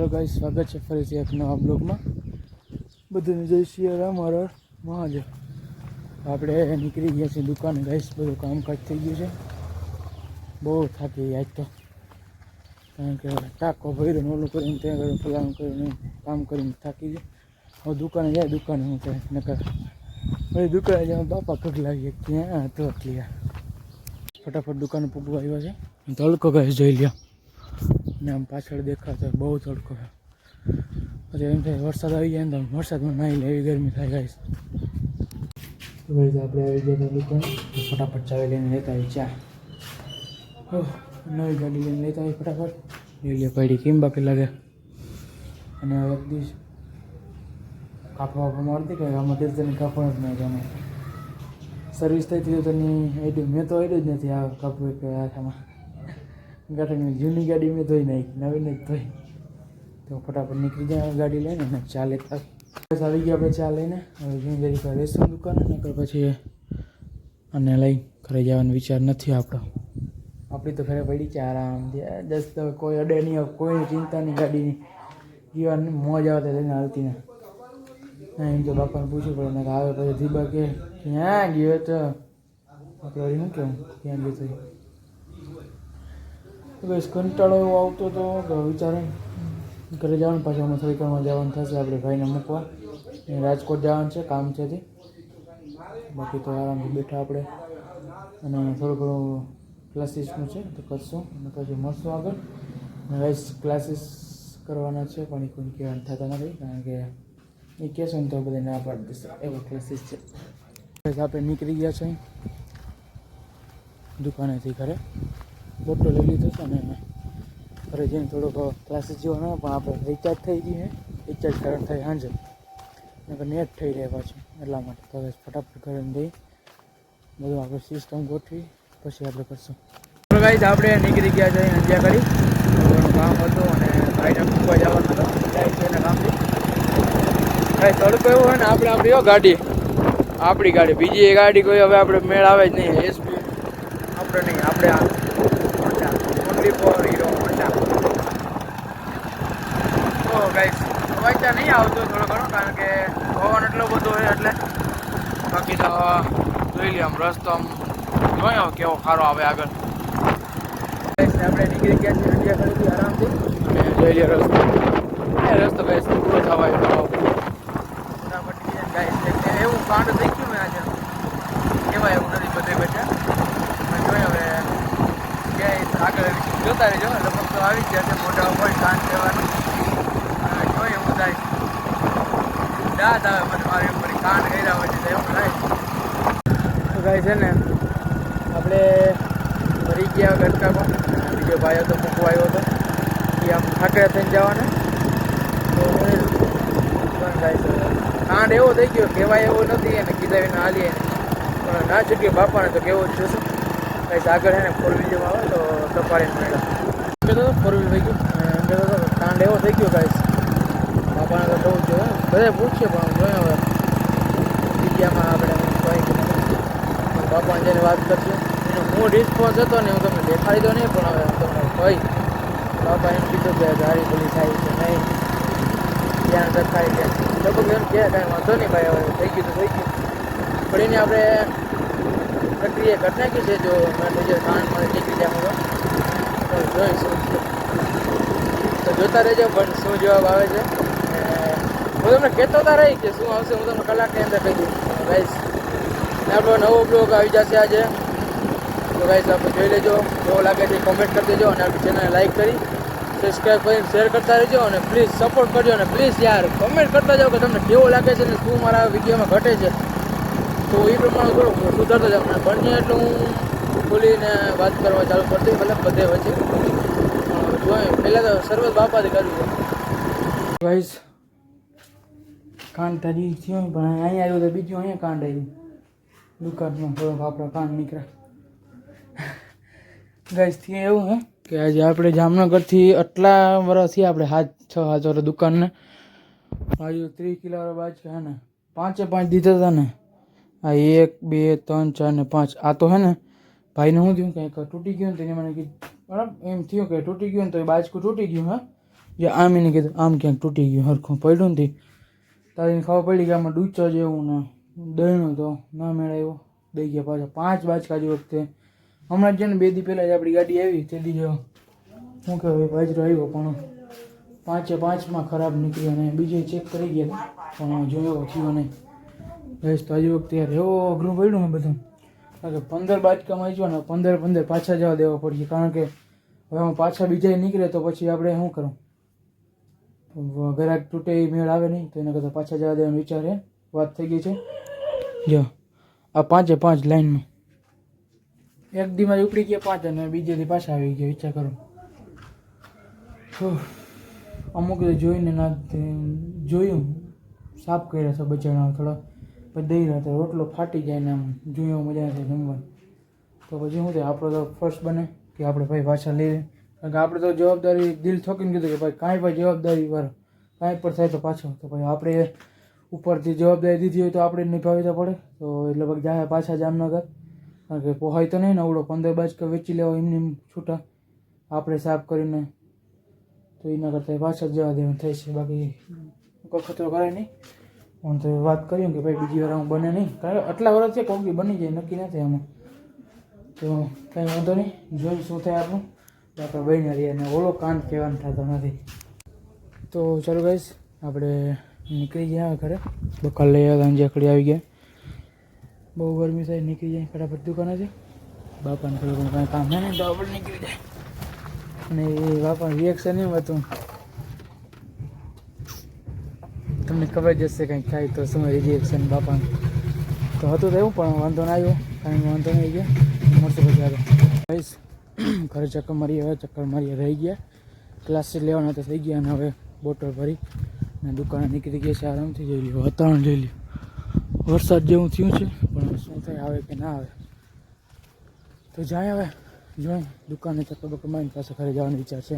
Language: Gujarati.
હેલો ગાઈ સ્વાગત છે ફરીથી એક નવા બ્લોગમાં. બધાને જય શ્રી રામ, હર મહાદેવ. આપણે નીકળી ગયા છીએ દુકાને ગાઈસ બધું કામકાજ થઈ ગયું છે. બહુ થાકી ગયા આજ તો. કારણ કે ટાંકો ભર્યો ઓલું કરીને ત્યાં કર્યું ફલાણું કર્યું કામ કરીને થાકી ગયા. હવે દુકાને જાય, દુકાને હું ત્યાં નકર પછી દુકાને જાય બાપા કગલાવીએ ક્યાં હતો એટલે ફટાફટ દુકાને પૂગવા આવ્યા છે. તડકો ગાઈસ જોઈ લ્યો. ને આમ પાછળ દેખાતો બહુ તડકો પછી એમ થાય, વરસાદ આવી જાય ને તો વરસાદમાં નાહી લે, એવી ગરમી થાય, ગાઈસ. આપણે આવી ગયા દુકાન. ફટાફટ ચાવી લઈને લેતા આવી ચા. નવી ગાડી લઈને લેતા આવી ફટાફટ. લઈ લે પડી, કેમ બાકી લાગે? અને એક દિવસ કાપવા વાપવા મળતી કે આમાં તીર્થની કાપવા જ નહીં ગમે. સર્વિસ થઈ હતી તો ની આઈડી મેં તો આઈડી જ નથી આ કાપવું કે આમાં. ગાડીની જૂની ગાડી મેં ધોઈ નાખી નવી નથી ધોઈ. તો ફટાફટ નીકળી જાય ગાડી લઈને અને ચા લેતા બસ આવી ગયા આપણે ચા લઈને. હવે જૂની ગાડી રેસ્ટોરન્ટ દુકાન નકર પછી અને લઈ ઘરે જવાનો વિચાર નથી આપણો. આપણી તો ઘરે પડી છે આરામથી દસ તો કોઈ અડે નહીં આવે, કોઈ ચિંતા નહીં ગાડીની. જીવન મોજ આવે તો લઈને હાલતી ને. એમ તો બાપાને પૂછવું પડે ને આવે પછી ધીબા કે ક્યાં ગયો તો? આપણે શું કેવું ક્યાં ગયો? તો? બસ કંટાળો એવો આવતો હતો કે વિચારે ઘરે જવાનું પાછું અમે થોડીક જવાનું થશે, આપણે ભાઈને મૂકવા. રાજકોટ જવાનું છે, કામ છે તે બાકી તો આરામથી બેઠા આપણે. અને થોડું ઘણું ક્લાસીસનું છે, તો કરશું. અને પછી મળશું આગળ. વાઇસ ક્લાસીસ કરવાના છે, પણ એ કોઈ કહેવાનું થતા નથી, કારણ કે એ કહેશો ને તો બધા ના પાડી દેશે. એવો ક્લાસીસ છે. આપણે નીકળી ગયા છે દુકાનેથી ઘરે. બોટો લઈ લીધો છે અને ઘરે જઈને થોડોક ક્લાસીસ જોવાનો પણ આપણે રિચાર્જ થઈ ગઈ ને રિચાર્જ કારણ થાય સાંજે નેટ થઈ રહે પાછું, એટલા માટે. તો હવે ફટાફટ ઘરે જઈ બધું આપણે સિસ્ટમ ગોઠવી, પછી આપણે કરશું. ગાઈઝ આપણે નીકળી ગયા છે નદિયા કરી કામ હતું અને ભાઈને મૂકવા જવાનું હતું. જાય છે એના કામથી. ભાઈ, તડકો એવો હોય ને, આપણે આપણી ગાડી. આપણી ગાડી. બીજી એ ગાડી કોઈ હવે આપણે મેળ આવે જ નહીં. એસપી આપણે નહીં, આપણે ઓનલી ફોર હીરો હોન્ડા તો ગાઈસ અવાજ ત્યાં નહીં આવતો થોડો ઘણો કારણ કે પવન એટલો બધો હોય એટલે બાકી તો જોઈ લઈએ આમ રસ્તો આમ જોયો કેવો સારો આવે આગળ આપણે નીકળી ગયા છીએ આરામથી જોઈ લઈએ રસ્તો રસ્તો ગાઈસ પૂરો થવા આવ્યો ફટાફટ નીકળી જાય guys. એટલે એવું કાંડ થઈ ગયું ને આજે કહેવાય એવું નથી બધે બેઠા અને જોઈએ હવે ક્યાંય આગળ જોતા રહેજો. લગભગ તો આવી જ છે. મોટા હોય કાન લેવાનું જોઈએ હું થાય. દાદ આવે મને મારી ઉપર કાન કર્યા હોય છે એવું થાય. ગાય છે ને, આપણે ફરી ગયા ગટકામાં બીજો ભાઈ હતો મૂકવા આવ્યો હતો. એ આમ ઠાકરે થઈને જવાના. તો થાય છે કાંડ એવો થઈ ગયો. કહેવાય એવો નથી એને કીધા વિના હાલીએ. પણ ના ચૂકીએ બાપાને તો કેવું જ જોશું. કઈ આગળ છે ને ફોર વ્હીલમાં આવે તો તપાડીને મળ્યા કહેતો હતો ફોર વ્હીલ થઈ ગયું. કહેતો હતો કાંડ એવો થઈ ગયો ગાઈસ બાપાને તો થવું જોઈએ બધા પૂછશે પણ જોઈએ હવે મીડિયામાં આપણે કંઈ બાપાને જઈને વાત કરજો. એનો હું રિસ્પોન્સ હતો ને, હું તમને દેખાડી દો નહીં પણ હવે હું તમને કહી. બાપા એમ કીધું કે ગાડી પોલીસ આવી છે નહીં. ધ્યાન રખાય છે લગભગ એમ કે કાંઈ વાંધો નહીં ભાઈ, હવે થઈ ગયું તો થઈ ગયું. પણ એને આપણે પ્રક્રિયા કરી નાખી છે. જો મેં બીજો કાન મને નીકળી જાય તો જોઈશું. તો જોતા રહેજો, પણ શું જવાબ આવે છે? હું તમને કહેતો હતા રહી કે શું આવશે, હું તમને કલાકની અંદર કહી દઉં. ગાઈસ આપણો નવો બ્લોગ આવી જશે આજે. તો ગાઈસ આપણે જોઈ લેજો. કેવો લાગે છે કોમેન્ટ કરી દેજો અને આપણી ચેનલને લાઈક કરી. સબસ્ક્રાઈબ કરીને શેર કરતા રહેજો અને પ્લીઝ સપોર્ટ કરજો. અને પ્લીઝ યાર કમેન્ટ કરતા જાઓ કે તમને કેવો લાગે છે અને શું મારા વિડીયોમાં ઘટે છે. તો એ પ્રમાણે થોડો સુધારતો જ આપણે બને એટલું હું ખોલીને વાત કરવા ચાલુ કરતી ભલે બધે વચ્ચે જોઈએ પહેલાં તો શરૂઆત બાપાથી કર્યું છે. ગાઈસ કાંડ તારી થયો પણ અહીંયા આવ્યું તો બીજું અહીંયા કાંડ આવ્યું. દુકાનમાં થોડોક આપણા કાંડ નીકળ્યા ગાઈસથી એવું, હે? કે આજે આપણે જામનગરથી આટલા વર્ષથી આપણે હાથ, છ હાથ દુકાનને. હજુ ત્રીસ કિલો બાજ છે ને? પાંચે પાંચ દીધા હતા ને. આ એક, બે, ત્રણ, ચાર ને પાંચ. આ તો હે ને, ભાઈને શું થયું કંઈક તૂટી ગયું ને તેને મને કીધું. બરાબર? એમ થયું કે તૂટી ગયું ને તો એ બાજકું તૂટી ગયું, હા? જે આમ એને કીધું, આમ ક્યાંક તૂટી ગયું, હરખું પડ્યું નથી તારે એને ખબર પડી કે આમાં ડૂચો જેવું ને દહીંનો તો ના મેળાયો. દઈ ગયા પાછા પાંચ બાજકા જે વખતે. હમણાં જ છે ને બે દી પહેલાં જ આપણી ગાડી આવી, તે દી જો શું કહેવાય બાજરો આવ્યો, પણ પાંચે પાંચમાં ખરાબ નીકળી અને બીજે ચેક કરી ગયા, પણ જોયો થયો નહીં. બસ તો હજી વખતે યાર એવો અઘરું પડ્યું ને બધું. કારણ કે પંદર બાચકામાં આવી ને પંદર પંદર પાછા જવા દેવા પડશે. કારણ કે હવે હું પાછા બીજા નીકળે તો પછી આપણે શું કરું? ઘરાક તૂટે એ મેળ આવે નહીં, તો એના કરતાં પાછા જવા દેવાનો વિચાર એ વાત થઈ ગઈ છે? જો, આ પાંચે પાંચ લાઈનમાં. એક દીમાં ઉપડી ગયા પાંચ અને બીજે દી પાછા આવી ગયા, વિચાર કરો. અમુક જોઈને ના, જોયું, સાફ કર્યા છે બચાણા થોડા. પછી દઈ રહ્યા હતા રોટલો ફાટી જાય ને આમ જોયો મજા નથી જમવાની. તો પછી શું થાય આપણો તો ફર્સ્ટ બને કે આપણે ભાઈ પાછા લઈ લઈએ. કારણ કે આપણે તો જવાબદારી દિલ ઠોકીને કીધું કે ભાઈ કાંઈ ભાઈ જવાબદારી વાળો કાંઈ પણ થાય તો પાછો. તો ભાઈ આપણે ઉપરથી જવાબદારી દીધી હોય તો આપણે જ નિભાવી તો પડે. તો એટલે પછી જાય પાછા જામનગર. કારણ કે પોહાય તો નહીં ને આવડો પંદર બાજકા વેચી લેવા એમને એમ છૂટા. આપણે સાફ કરીને તો એના કરતાં પાછા જ જવા દેવાનું થાય છે. બાકી કોઈ ખતરો કરે નહીં. હું તો વાત કર્યું કે ભાઈ બીજી વાર હું બને નહીં. કારણ કે આટલા વર્ષ છે કોક બની જાય, નક્કી નથી આમાં. તો કંઈ વાંધો નહીં. જોઈ શું થાય આપણું. તો આપણે બની રહીએ અને ઓલો કાન કહેવાનું થતો નથી તો ચાલો ગઈશ આપણે નીકળી ગયા ઘરે. બકાલ લઈ આવ્યા અંજાખડી આવી ગયા. બહુ ગરમી થાય, નીકળી જાય, ફટાફટ દુકાને છે બાપાને થોડું કાંઈ કામ છે ને, તો આપણે નીકળી જાય. અને એ બાપા રિએક્શન એમ હતું. તમને ખબર જ હશે કંઈક થાય તો શું રિએક્શન બાપાનું. તો હતું એવું, પણ વાંધો ના આવ્યો, કાંઈ વાંધો નહીં ગયો. મળશે પછી આગળ. ઘરે ચક્કર મારી હવે ચક્કર મારી રહી ગયા. ક્લાસીસ લેવાના તો થઈ ગયા અને હવે બોટલ ભરી અને દુકાને નીકળી ગયા છે, આરામથી જઈ લ્યો વાતાવરણ જઈ લ્યો. વરસાદ જેવું થયું છે, પણ શું થાય, આવે કે ના આવે. તો જાય હવે, જોઈ. દુકાને ચક્કર બક્કર મારીને પાછા ઘરે જવાનો વિચાર છે.